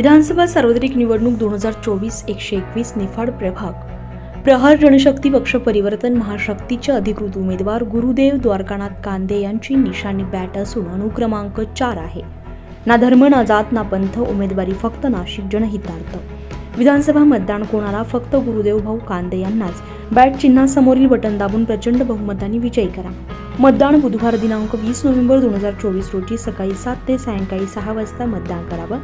विधानसभा सार्वत्रिक निवडणूक दोन हजार चोवीस एकशे एकवीस निफाड प्रभाग. प्रहार जनशक्ती पक्ष परिवर्तन महाशक्तीचे अधिकृत उमेदवार गुरुदेव द्वारकानाथ कांदे यांची निशाणी बॅट असून अनुक्रमांक चार आहे. ना धर्म ना जात ना पंथ उमेदवारी फक्त नाशिक जनहितार्थ विधानसभा मतदान कोणाला? फक्त गुरुदेव भाऊ कांदे यांनाच. बॅट चिन्हासमोरील बटन दाबून प्रचंड बहुमताने विजयी करा. मतदान बुधवार दिनांक वीस नोव्हेंबर दोन हजार चोवीस रोजी सकाळी सात ते सायंकाळी सहा वाजता मतदान करावं.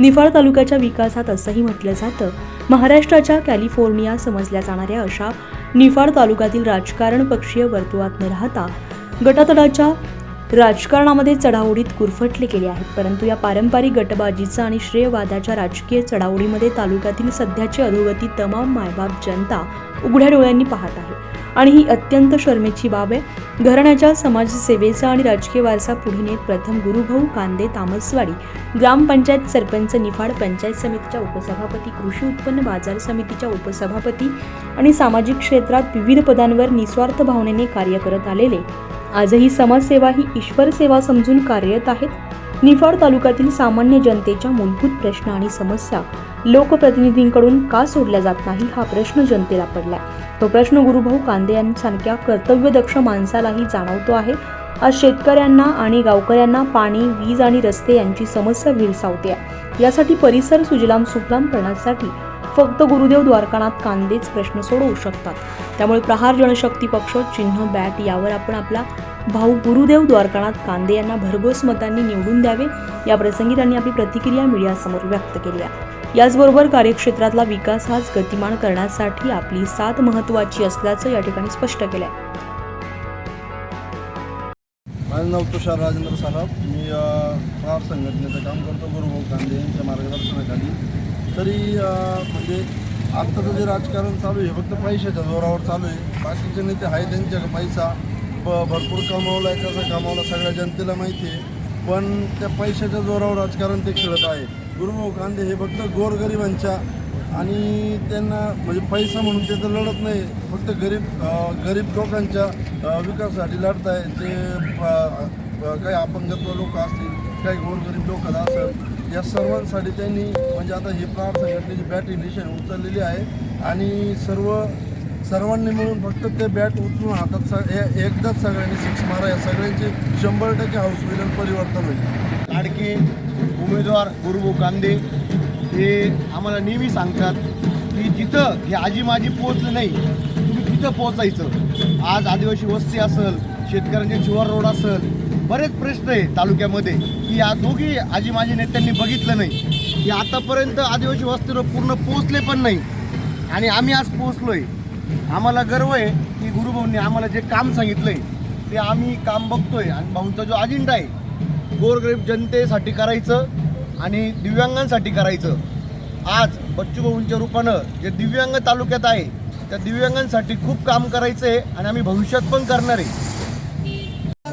निफाड तालुक्याच्या विकासात असंही म्हटलं जातं. महाराष्ट्राच्या कॅलिफोर्निया समजल्या जाणाऱ्या अशा निफाड तालुक्यातील राजकारण पक्षीय वर्तुळात न राहता गटातडाच्या राजकारणामध्ये चढाओढीत गुरफटले गेले आहेत. परंतु या पारंपरिक गटबाजीचा आणि श्रेयवादाच्या राजकीय चढाओढीमध्ये तालुक्यातील सध्याची अधोगती तमाम मायबाप जनता उघड्या डोळ्यांनी पाहत आहे. आणि ही अत्यंत शर्मेची बाब आहे. घराण्याच्या समाजसेवेचा आणि राजकीय वारसा पुढे नेत प्रथम गुरुभाऊ कांदे तामसवाडी ग्रामपंचायत सरपंच निफाड पंचायत समितीच्या उपसभापती कृषी उत्पन्न बाजार समितीच्या उपसभापती आणि सामाजिक क्षेत्रात विविध पदांवर निस्वार्थ भावनेने कार्य करत आलेले आजही समाजसेवा ही ईश्वर सेवा समजून कार्यरत आहेत. निफाड तालुक्यातील सामान्य जनतेच्या मूलभूत प्रश्न आणि समस्या लोकप्रतिनिधींकडून का सोडल्या जात नाही हा प्रश्न जनतेला पडलाय. तो प्रश्न गुरुभाऊ कांदे यांसारख्या कर्तव्यदक्ष माणसालाही जाणवतो आहे. आज शेतकऱ्यांना आणि गावकऱ्यांना पाणी वीज आणि रस्ते यांची समस्या भेडसावते आहे यासाठी परिसर सुजलाम सुफलाम करण्यासाठी फक्त गुरुदेव द्वारकानाथ कांदेच प्रश्न सोडवू शकतात. त्यामुळे प्रहार जनशक्ती पक्ष चिन्ह बॅट यावर आपण आपला भाऊ गुरुदेव द्वारकानाथ कांदे यांना भरघोस मतांनी निवडून द्यावे या प्रसंगी त्यांनी आपली प्रतिक्रिया मीडियासमोर व्यक्त केली आहे याचबरोबर कार्यक्षेत्रातला विकास हाच गतिमान करण्यासाठी आपली साथ महत्त्वाची असल्याचं या ठिकाणी स्पष्ट केलं आहे माझं नाव तुषार राजेंद्र साराप मी प्रहार संघटनेचं काम करतो. गुरुभाऊ कांदे यांच्या मार्गदर्शनाखाली. तरी म्हणजे आत्ताचं जे राजकारण चालू आहे फक्त पैशाच्या जोरावर चालू आहे. बाकीचे नेते आहे त्यांच्या पैसा. ब भरपूर कमावला आहे कसा कमावला सगळ्या जनतेला माहिती आहे. पण त्या पैशाच्या जोरावर राजकारण ते खेळत आहे. गुरुभाऊ कांदे हे फक्त गोरगरिबांच्या आणि त्यांना म्हणजे पैसा म्हणून ते तर लढत नाही फक्त गरीब गरीब लोकांच्या विकासासाठी लढत आहे ते काही अपंगत्व लोक असतील काही गोरगरीब लोक असेल या सर्वांसाठी त्यांनी म्हणजे आता ही प्रार संघटनेची बॅट निशाण उचललेली आहे आणि सर्व सर्वांनी मिळून फक्त ते बॅट उचलून हातात सग एकदाच सगळ्यांनी सिक्स मारा. या सगळ्यांचे शंभर टक्के हाऊस होईल परिवर्तन होईल. लाडके उमेदवार गुरुभाऊ कांदे हे आम्हाला नेहमी सांगतात की जिथं हे आजी माझी पोहोचलं नाही तुम्ही तिथं पोहोचायचं. आज आदिवासी वस्ती असेल शेतकऱ्यांचे शिवार रोड असेल बरेच प्रश्न आहे तालुक्यामध्ये. की या दोघी आजी माझी नेत्यांनी बघितलं नाही. की आतापर्यंत आदिवासी वस्तीवर पूर्ण पोहोचले पण नाही. आणि आम्ही आज पोहोचलोय. आम्हाला गर्व आहे की गुरुभाऊंनी आम्हाला जे काम सांगितलंय ते आम्ही काम बघतोय. आणि भाऊंचा जो अजेंडा आहे गोरगरीब जनतेसाठी करायचं आणि दिव्यांगांसाठी करायचं. आज बच्चू भाऊंच्या रूपानं जे दिव्यांग तालुक्यात आहे त्या दिव्यांगांसाठी खूप काम करायचं आहे आणि आम्ही भविष्यात पण करणार आहे.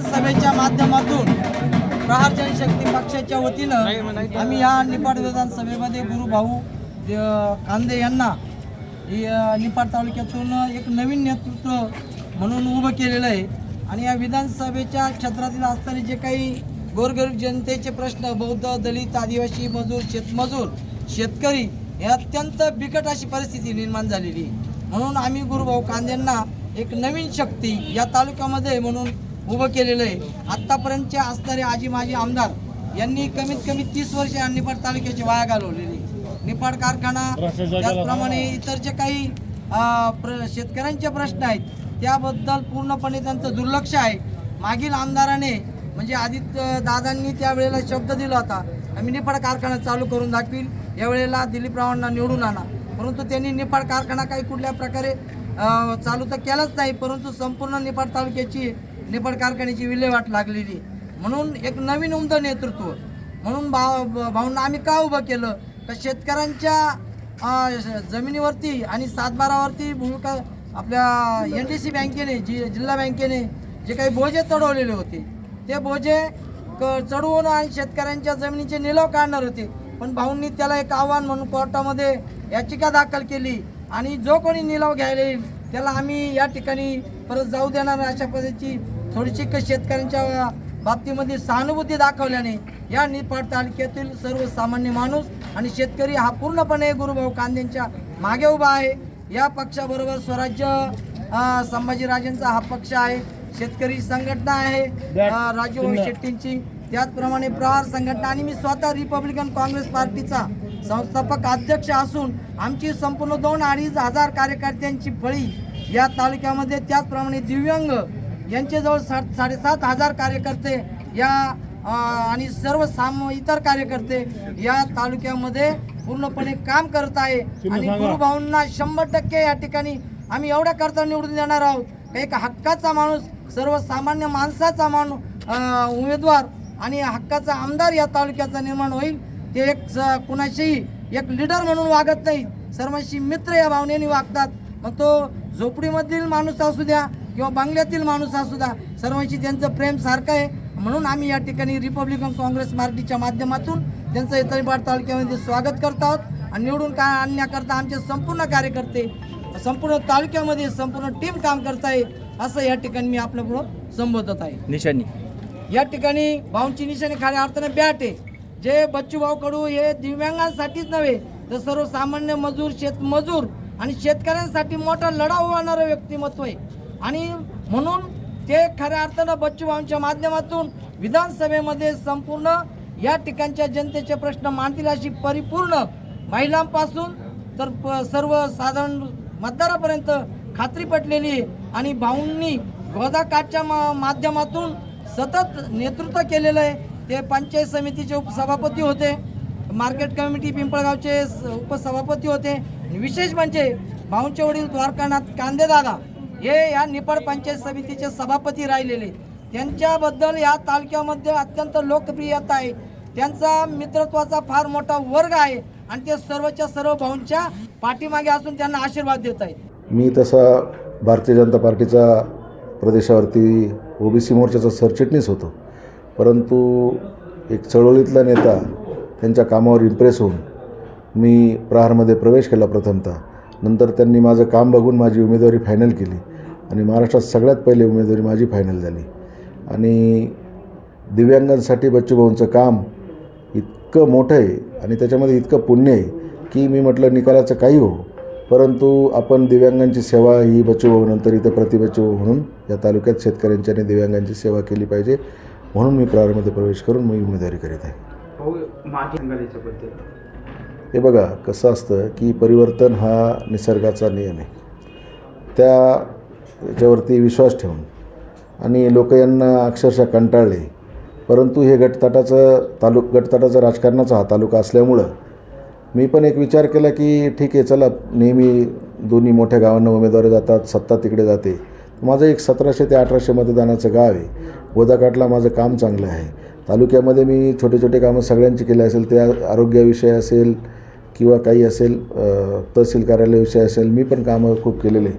सभेच्या माध्यमातून प्रहार जनशक्ती पक्षाच्या वतीनं आम्ही या निपाड विधानसभेमध्ये गुरुभाऊ कांदे यांना निपाड तालुक्यातून एक नवीन नेतृत्व म्हणून उभं केलेलं आहे. आणि या विधानसभेच्या क्षेत्रातील असणारे जे काही गोरगरीब जनतेचे प्रश्न बौद्ध दलित आदिवासी मजूर शेतमजूर शेतकरी हे अत्यंत बिकट अशी परिस्थिती निर्माण झालेली आहे. म्हणून आम्ही गुरुभाऊ कांदेंना एक नवीन शक्ती या तालुक्यामध्ये म्हणून उभं केलेलं आहे. आत्तापर्यंतचे असणारे आजी माजी आमदार यांनी कमीत कमी तीस वर्ष या निपाड तालुक्याची वाया घालवलेली. निपाड कारखाना त्याचप्रमाणे इतर जे काही प्र शेतकऱ्यांचे प्रश्न आहेत त्याबद्दल पूर्णपणे त्यांचं दुर्लक्ष आहे. मागील आमदाराने म्हणजे आदित्य दादांनी त्यावेळेला शब्द दिला होता आम्ही निपाड कारखाना चालू करून दाखवील यावेळेला दिलीप रावांना निवडून आणा. परंतु त्यांनी निपाड कारखाना काही कुठल्या प्रकारे चालू तर केलाच नाही परंतु संपूर्ण निपाड तालुक्याची निपड कारखान्याची विल्हेवाट लागलेली म्हणून एक नवीन उमद नेतृत्व. म्हणून भाव भाऊंना आम्ही का उभं केलं? तर शेतकऱ्यांच्या जमिनीवरती आणि सातबारावरती भूमिका आपल्या एन डी सी बँकेने जि जिल्हा बँकेने जे काही बोजे चढवलेले होते ते बोजे क चढवून आणि शेतकऱ्यांच्या जमिनीचे निलाव काढणार होते. पण भाऊंनी त्याला एक आव्हान म्हणून कोर्टामध्ये याचिका दाखल केली आणि जो कोणी निलाव घ्यायला येईल त्याला आम्ही या ठिकाणी परत जाऊ देणार अशा पद्धतीची थोडीशी क- शेतकऱ्यांच्या बाबतीमध्ये सहानुभूती दाखवल्याने या निपाड तालुक्यातील सर्वसामान्य माणूस आणि शेतकरी हा पूर्णपणे गुरुभाऊ कांदेंच्या मागे उभा आहे. या पक्षाबरोबर स्वराज्य संभाजीराजेंचा हा पक्ष आहे. शेतकरी संघटना आहे. राजूभाऊ शेट्टींची. त्याचप्रमाणे प्रहार संघटना आणि मी स्वतः रिपब्लिकन काँग्रेस पार्टीचा संस्थापक अध्यक्ष असून आमची संपूर्ण दोन अडीच हजार कार्यकर्त्यांची फळी या तालुक्यामध्ये त्याचप्रमाणे दिव्यांग यांचे जवळ सात साडेसात हजार कार्यकर्ते या आणि सर्व साम इतर कार्यकर्ते या तालुक्यामध्ये पूर्णपणे काम करत आहे. आणि गुरुभाऊंना शंभर टक्के या ठिकाणी आम्ही एवढ्या करता निवडून देणार आहोत. एक हक्काचा माणूस सर्वसामान्य माणसाचा माणूस उमेदवार आणि हक्काचा आमदार या तालुक्याचा निर्माण होईल. ते एक कुणाशीही एक लीडर म्हणून वागत नाही सर्वांशी मित्र या भावनेने वागतात. मग तो झोपडीमधील माणूस असू द्या किंवा बंगल्यातील माणूस असू द्या सर्वांशी त्यांचं प्रेम सारखं आहे. म्हणून आम्ही या ठिकाणी रिपब्लिकन काँग्रेस पार्टीच्या माध्यमातून त्यांचं इतरबाड तालुक्यामध्ये स्वागत करत आहोत. आणि निवडून का आणण्याकरता आमचे संपूर्ण कार्यकर्ते संपूर्ण तालुक्यामध्ये संपूर्ण टीम काम करत आहे असं या ठिकाणी मी आपल्यापुढं संबोधत आहे. निशाणी. या ठिकाणी भाऊंची निशाणी खऱ्या अर्थाने बॅट आहे. जे बच्चू भाऊ कडू हे दिव्यांगांसाठीच नव्हे तर सर्वसामान्य मजूर शेतमजूर आणि शेतकऱ्यांसाठी मोठा लढा उभारणारं व्यक्तिमत्व आहे. आणि म्हणून ते खऱ्या अर्थानं बच्चू भाऊंच्या माध्यमातून विधानसभेमध्ये संपूर्ण या ठिकाणच्या जनतेचे प्रश्न मांडतील अशी परिपूर्ण महिलांपासून तर प- सर्वसाधारण मतदारापर्यंत खात्री पटलेली आहे. आणि भाऊंनी गोदाकाठच्या मा माध्यमातून सतत नेतृत्व केलेलं आहे. ते पंचायत समितीचे उपसभापती होते. मार्केट कमिटी पिंपळगावचे स- उपसभापती होते. विशेष म्हणजे भाऊंचे वडील द्वारकानाथ कांदेदादा हे या निपाड पंचायत समितीचे सभापती राहिलेले. त्यांच्याबद्दल या तालुक्यामध्ये अत्यंत लोकप्रियता आहे. त्यांचा मित्रत्वाचा फार मोठा वर्ग आहे आणि ते सर्वच्या सर्व भाऊंच्या पाठीमागे असून त्यांना आशीर्वाद देत आहेत. मी तसा भारतीय जनता पार्टीचा प्रदेशावरती ओबीसी मोर्चाचा सरचिटणीस होतो. परंतु एक चळवळीतला नेता त्यांच्या कामावर इम्प्रेस होऊन मी प्रहारमध्ये प्रवेश केला प्रथमतः. नंतर त्यांनी माझं काम बघून माझी उमेदवारी फायनल केली. आणि महाराष्ट्रात सगळ्यात पहिले उमेदवारी माझी फायनल झाली. आणि दिव्यांगांसाठी बच्चूभाऊंचं काम इतकं मोठं आहे आणि त्याच्यामध्ये इतकं पुण्य आहे की मी म्हटलं निकालाचं काही हो. परंतु आपण दिव्यांगांची सेवा ही बच्चूभाऊ नंतर इथं प्रतिबच्चूभाऊ म्हणून या तालुक्यात शेतकऱ्यांची आणि दिव्यांगांची सेवा केली पाहिजे. म्हणून मी प्रारंभामध्ये प्रवेश करून मी उमेदवारी करीत आहे. हे बघा कसं असतं की परिवर्तन हा निसर्गाचा नियम आहे. त्या याच्यावरती विश्वास ठेवून. आणि लोक यांना अक्षरशः कंटाळले. परंतु हे गटतटाचं तालुक गटतटाचं राजकारणाचा हा तालुका असल्यामुळं मी पण एक विचार केला की ठीक आहे चला नेहमी दोन्ही मोठ्या गावांना उमेदवारी जातात सत्ता तिकडे जाते. माझं एक सतराशे ते अठराशे मतदानाचं गाव आहे. गोदाकाठला माझं काम चांगलं आहे. तालुक्यामध्ये मी छोटे छोटे कामं सगळ्यांची केले असेल ते आरोग्याविषयी असेल किंवा काही असेल तहसील कार्यालयाविषयी असेल मी पण कामं खूप केलेले.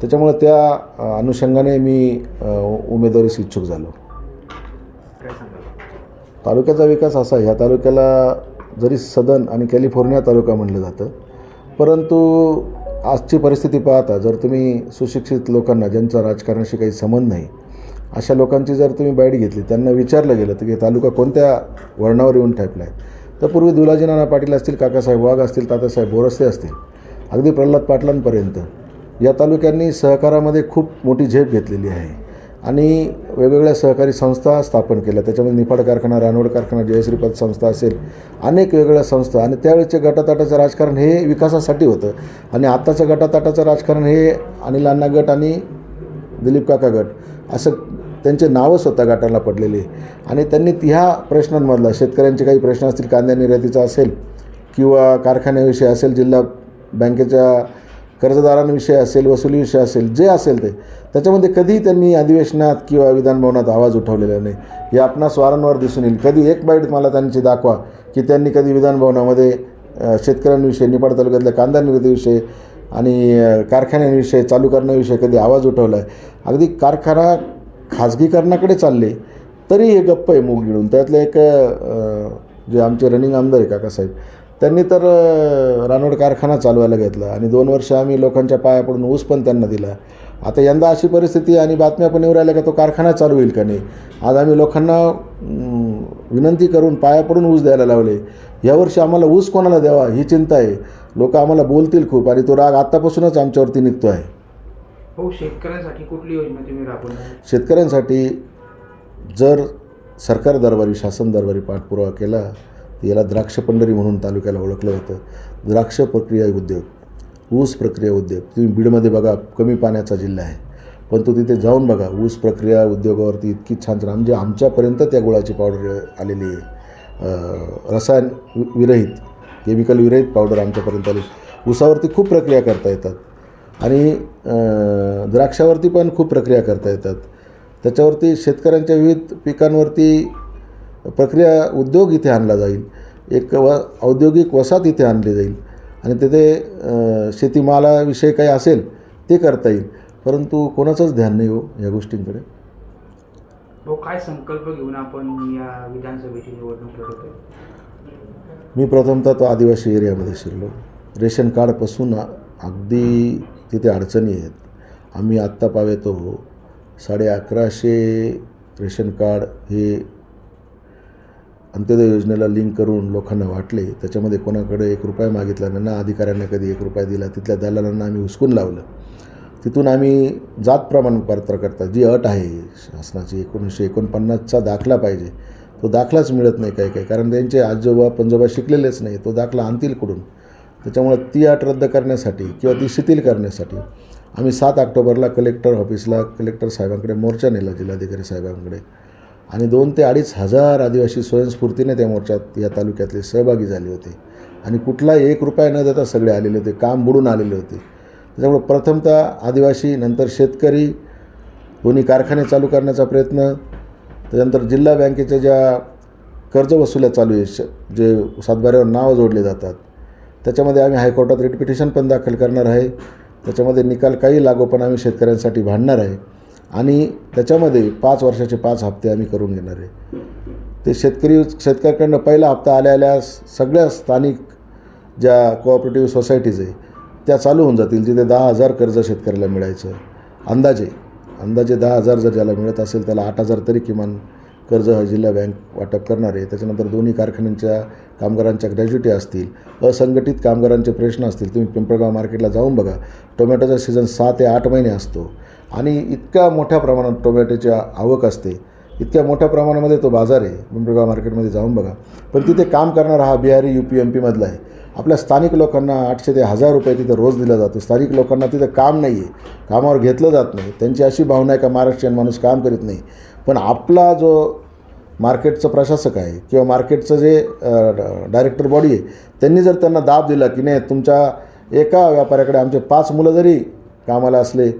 त्याच्यामुळं त्या अनुषंगाने मी उमेदवारीस इच्छुक झालो. तालुक्याचा विकास असा ह्या तालुक्याला जरी सदन आणि कॅलिफोर्निया तालुका म्हणलं जातं परंतु आजची परिस्थिती पाहता जर तुम्ही सुशिक्षित लोकांना ज्यांचा राजकारणाशी काही संबंध नाही अशा लोकांची जर तुम्ही बाईट घेतली त्यांना विचारलं गेलं तर की तालुका कोणत्या वळणावर येऊन ठेपला आहे तर पूर्वी दुलाजी नाना पाटील असतील काकासाहेब वाघ असतील तात्यासाहेब बोरस्ते असतील अगदी प्रल्हाद पाटलांपर्यंत या तालुक्यांनी सहकारामध्ये खूप मोठी झेप घेतलेली आहे. आणि वेगवेगळ्या सहकारी संस्था स्थापन केल्या. त्याच्यामध्ये निफाड कारखाना रानवड कारखाना जयश्रीपद संस्था असेल अनेक वेगवेगळ्या संस्था. आणि त्यावेळेचे गटाताटाचं राजकारण हे विकासासाठी होतं. आणि आत्ताचं गटाताटाचं राजकारण हे अनिल अण्णा गट आणि दिलीप काका गट असं त्यांचे नावं स्वतः गाठायला पडलेले आणि त्यांनी ह्या प्रश्नांमधला शेतकऱ्यांचे काही प्रश्न असतील कांद्या निर्यातीचा असेल किंवा कारखान्याविषयी असेल जिल्हा बँकेच्या कर्जदारांविषयी असेल वसुलीविषयी असेल जे असेल ते त्याच्यामध्ये कधीही त्यांनी अधिवेशनात किंवा विधानभवनात आवाज उठवलेला नाही. हे आपणास वारंवार दिसून येईल. कधी एक बाईट मला त्यांची दाखवा की त्यांनी कधी विधानभवनामध्ये शेतकऱ्यांविषयी निपाड तालुक्यातल्या कांदा निर्यातीविषयी आणि कारखान्यांविषयी चालू करण्याविषयी कधी आवाज उठवला आहे अगदी कारखाना खाजगीकरणाकडे चालले तरी हे गप्प आहे मूग गिळून. त्यातले एक जे आमचे रनिंग आमदार आहे काकासाहेब त्यांनी तर रानोड रानवड कारखाना चालवायला घेतला आणि दोन वर्ष आम्ही लोकांच्या पाया पडून ऊस पण त्यांना दिला. आता यंदा अशी परिस्थिती आणि बातम्या पण येऊ राहिल्या का तो कारखाना चालू होईल का नाही? आज आम्ही लोकांना विनंती करून पाया पडून ऊस द्यायला लावले. यावर्षी आम्हाला ऊस कोणाला द्यावा ही चिंता आहे. लोक आम्हाला बोलतील खूप आणि तो राग आत्तापासूनच आमच्यावरती निघतो आहे हो शेतकऱ्यांसाठी कुठली योजना तुम्ही राबवणार? शेतकऱ्यांसाठी जर सरकार दरबारी शासन दरबारी पाठपुरावा केला तर याला द्राक्ष पंढरी म्हणून तालुक्याला ओळखलं जातं. द्राक्ष प्रक्रिया उद्योग. ऊस प्रक्रिया उद्योग. तुम्ही बीडमध्ये बघा कमी पाण्याचा जिल्हा आहे. पण तो तिथे जाऊन बघा ऊस प्रक्रिया उद्योगावरती इतकी छान छान म्हणजे आमच्यापर्यंत त्या गुळाची पावडर आलेली आहे. रसायन विरहित केमिकल विरहित पावडर आमच्यापर्यंत आली ऊसावरती खूप प्रक्रिया करता येतात. आणि द्राक्षावरती पण खूप प्रक्रिया करता येतात. त्याच्यावरती शेतकऱ्यांच्या विविध पिकांवरती प्रक्रिया उद्योग इथे आणला जाईल. एक व औद्योगिक वसाहत इथे आणली जाईल. आणि तिथे शेतीमालाविषयी काही असेल ते करता येईल. परंतु कोणाचंच ध्यान नाही हो या गोष्टींकडे. हो काय संकल्प घेऊन आपण या विधानसभेची निवडणूक मी प्रथमतः तो आदिवासी एरियामध्ये शिरलो. रेशन कार्डपासून अगदी तिथे अडचणी आहेत. आम्ही आत्ता पावेतो साडे अकराशे रेशन कार्ड हे अंत्योदय योजनेला लिंक करून लोकांना वाटले. त्याच्यामध्ये कोणाकडे एक रुपया मागितला ना अधिकाऱ्यांना कधी एक रुपया दिला तिथल्या दलालांना आम्ही हुसकून लावलं. तिथून आम्ही जात प्रमाणपत्र करता जी अट आहे शासनाची एकोणीसशे एकोणपन्नासचा दाखला पाहिजे. तो दाखलाच मिळत नाही काही काही कारण त्यांचे आजोबा पंजोबा शिकलेलेच नाही तो दाखला आणतील कुठून? त्याच्यामुळं ती अट रद्द करण्यासाठी किंवा ती शिथिल करण्यासाठी आम्ही सात ऑक्टोबरला कलेक्टर ऑफिसला कलेक्टर साहेबांकडे मोर्चा नेला जिल्हाधिकारी साहेबांकडे. आणि दोन ते अडीच हजार आदिवासी स्वयंस्फूर्तीने त्या मोर्चात या तालुक्यातले सहभागी झाले होते. आणि कुठलाही एक रुपया न देता सगळे आलेले होते काम बुडून आलेले होते. त्याच्यामुळं प्रथमतः आदिवासी नंतर शेतकरी दोन्ही कारखाने चालू करण्याचा प्रयत्न त्याच्यानंतर जिल्हा बँकेच्या ज्या कर्ज वसुल्या चालू आहे श जे सातबाऱ्यावर नावं जोडले जातात त्याच्यामध्ये आम्ही हायकोर्टात रिट पिटिशन पण दाखल करणार आहे. त्याच्यामध्ये निकाल काही लागो पण आम्ही शेतकऱ्यांसाठी भांडणार आहे. आणि त्याच्यामध्ये पाच वर्षाचे पाच हप्ते आम्ही करून घेणार आहे. ते शेतकरी शेतकऱ्याकडनं पहिला हप्ता आल्या आल्या सगळ्या स्थानिक ज्या कोऑपरेटिव्ह सोसायटीज आहे त्या चालू होऊन जातील जिथे दहा हजार कर्ज शेतकऱ्याला मिळायचं. अंदाजे अंदाजे दहा हजार जर ज्याला मिळत असेल त्याला आठ हजार तरी किमान कर्ज जिल्हा बँक वाटप करणार आहे. त्याच्यानंतर दोन्ही कारखान्यांच्या कामगारांच्या ग्रॅज्युटी असतील असंघटित कामगारांचे प्रश्न असतील तुम्ही पिंपळगाव मार्केटला जाऊन बघा. टोमॅटोचा सीझन सहा ते आठ महिने असतो आणि इतक्या मोठ्या प्रमाणात टोमॅटोची आवक असते. इतक्या मोठ्या प्रमाणामध्ये तो बाजार आहे. पिंपळगाव मार्केटमध्ये जाऊन बघा. पण तिथे काम करणारा हा बिहारी यू पी एम पीमधला आहे. आपल्या स्थानिक लोकांना आठशे ते हजार रुपये तिथे रोज दिला जातो. स्थानिक लोकांना तिथं काम नाही आहे कामावर घेतलं जात नाही. त्यांची अशी भावना आहे का महाराष्ट्रीयन माणूस काम करीत नाही? पण आपला जो मार्केटचं प्रशासक आहे किंवा मार्केटचं जे डायरेक्टर बॉडी आहे त्यांनी जर त्यांना दाब दिला की नाही तुमच्या एका व्यापाऱ्याकडे आमचे पाच मुलं जरी कामाला असले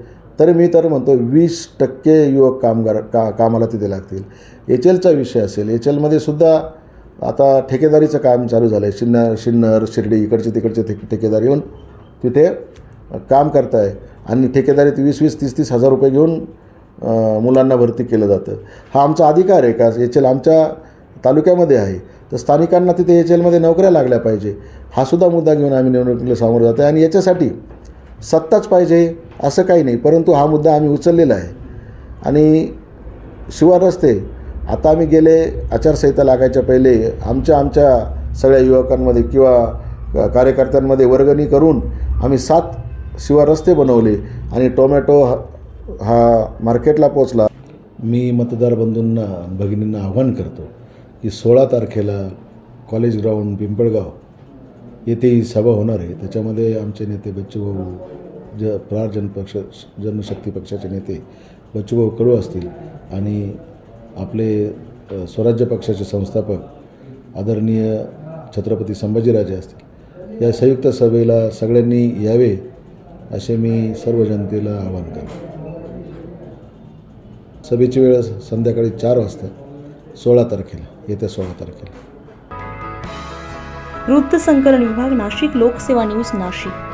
तरी मी तर म्हणतो वीस टक्के युवक कामगार का कामाला तिथे लागतील. एच एलचा विषय असेल एच एलमध्ये सुद्धा आता ठेकेदारीचं काम चालू झालं आहे शिन्नर शिन्नर शिर्डी इकडचे तिकडचे ठे ठेकेदार येऊन तिथे काम करताय. आणि ठेकेदारीत वीस वीस तीस तीस हजार रुपये घेऊन मुलांना भरती केलं जातं. हा आमचा अधिकार आहे का? एच एल आमच्या तालुक्यामध्ये आहे. तर स्थानिकांना तिथे एच एलमध्ये नोकऱ्या लागल्या पाहिजे. हा सुद्धा मुद्दा घेऊन आम्ही निवडणुकीला सामोरं जातो आहे आणि याच्यासाठी सत्ताच पाहिजे असं काही नाही. परंतु हा मुद्दा आम्ही उचललेला आहे. आणि शिवार रस्ते आता आम्ही गेले आचारसंहिता लागायच्या पहिले आमच्या आमच्या सगळ्या युवकांमध्ये किंवा कार्यकर्त्यांमध्ये वर्गणी करून आम्ही सात शिवार रस्ते बनवले. आणि टोमॅटो हा मार्केटला पोचला मी मतदार बंधूंना भगिनींना आव्हान करतो की सोळा तारखेला कॉलेज ग्राउंड पिंपळगाव येथे ही सभा होणार आहे. त्याच्यामध्ये आमचे नेते बच्चूभाऊ ज प्रार जनपक्ष जनशक्ती पक्षाचे नेते बच्चूभाऊ कडू असतील आणि आपले स्वराज्य पक्षाचे संस्थापक आदरणीय छत्रपती संभाजीराजे असतील. या संयुक्त सभेला सगळ्यांनी यावे असे मी सर्व जनतेला आवाहन करतो. सभेची वेळ संध्याकाळी चार वाजता सोळा तारखेला येत्या सोळा तारखेला. वृत्तसंकलन विभाग नाशिक लोकसेवा न्यूज नाशिक.